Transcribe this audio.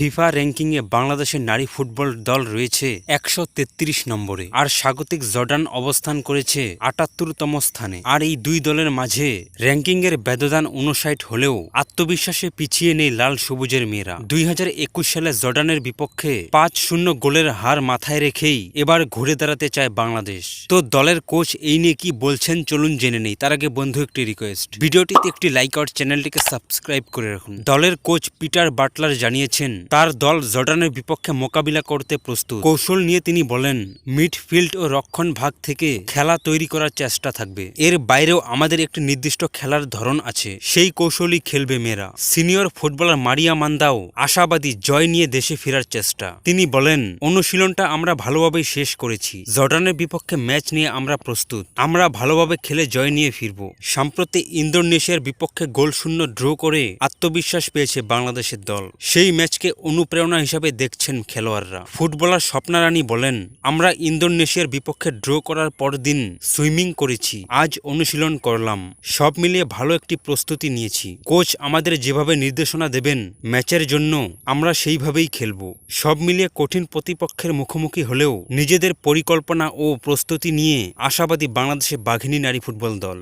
FIFA র্যাঙ্কিংয়ে বাংলাদেশের নারী ফুটবল দল রয়েছে একশো তেত্রিশ নম্বরে। আর স্বাগতিক জর্ডান অবস্থান করেছে আটাত্তরতম স্থানে। আর এই দুই দলের মাঝে র্যাঙ্কিংয়ের ব্যবধান উনষাট হলেও আত্মবিশ্বাসে পিছিয়ে নেই লাল সবুজের মেয়েরা। দুই হাজার একুশ সালে জর্ডানের বিপক্ষে পাঁচ শূন্য গোলের হার মাথায় রেখেই এবার ঘুরে দাঁড়াতে চায় বাংলাদেশ। তো দলের কোচ এই নিয়ে কি বলছেন চলুন জেনে নেই। তার আগে বন্ধু, একটি রিকোয়েস্ট ভিডিওটিতে একটি লাইক আর চ্যানেলটিকে সাবস্ক্রাইব করে রাখুন। দলের কোচ পিটার বাটলার জানিয়েছেন তার দল জর্ডানের বিপক্ষে মোকাবিলা করতে প্রস্তুত। কৌশল নিয়ে তিনি বলেন, মিডফিল্ড ও রক্ষণ ভাগ থেকে খেলা তৈরি করার চেষ্টা থাকবে। এর বাইরেও আমাদের একটি নির্দিষ্ট খেলার ধরন আছে। সেই কৌশলই খেলবে মেয়েরা। সিনিয়র ফুটবলার মারিয়া মান্দাও আশাবাদী জয় নিয়ে দেশে ফেরার চেষ্টা। তিনি বলেন, অনুশীলনটা আমরা ভালোভাবেই শেষ করেছি। জর্ডানের বিপক্ষে ম্যাচ নিয়ে আমরা প্রস্তুত। আমরা ভালোভাবে খেলে জয় নিয়ে ফিরব। সম্প্রতি ইন্দোনেশিয়ার বিপক্ষে গোল শূন্য ড্র করে আত্মবিশ্বাস পেয়েছে বাংলাদেশের দল। সেই ম্যাচকে অনুপ্রেরণা হিসাবে দেখছেন খেলোয়াড়রা। ফুটবলার স্বপ্নারানী বলেন, আমরা ইন্দোনেশিয়ার বিপক্ষে ড্র করার পর দিন সুইমিং করেছি, আজ অনুশীলন করলাম। সব মিলিয়ে ভালো একটি প্রস্তুতি নিয়েছি। কোচ আমাদের যেভাবে নির্দেশনা দেবেন, ম্যাচের জন্য আমরা সেইভাবেই খেলব। সব মিলিয়ে কঠিন প্রতিপক্ষের মুখোমুখি হলেও নিজেদের পরিকল্পনা ও প্রস্তুতি নিয়ে আশাবাদী বাংলাদেশে বাঘিনী নারী ফুটবল দল।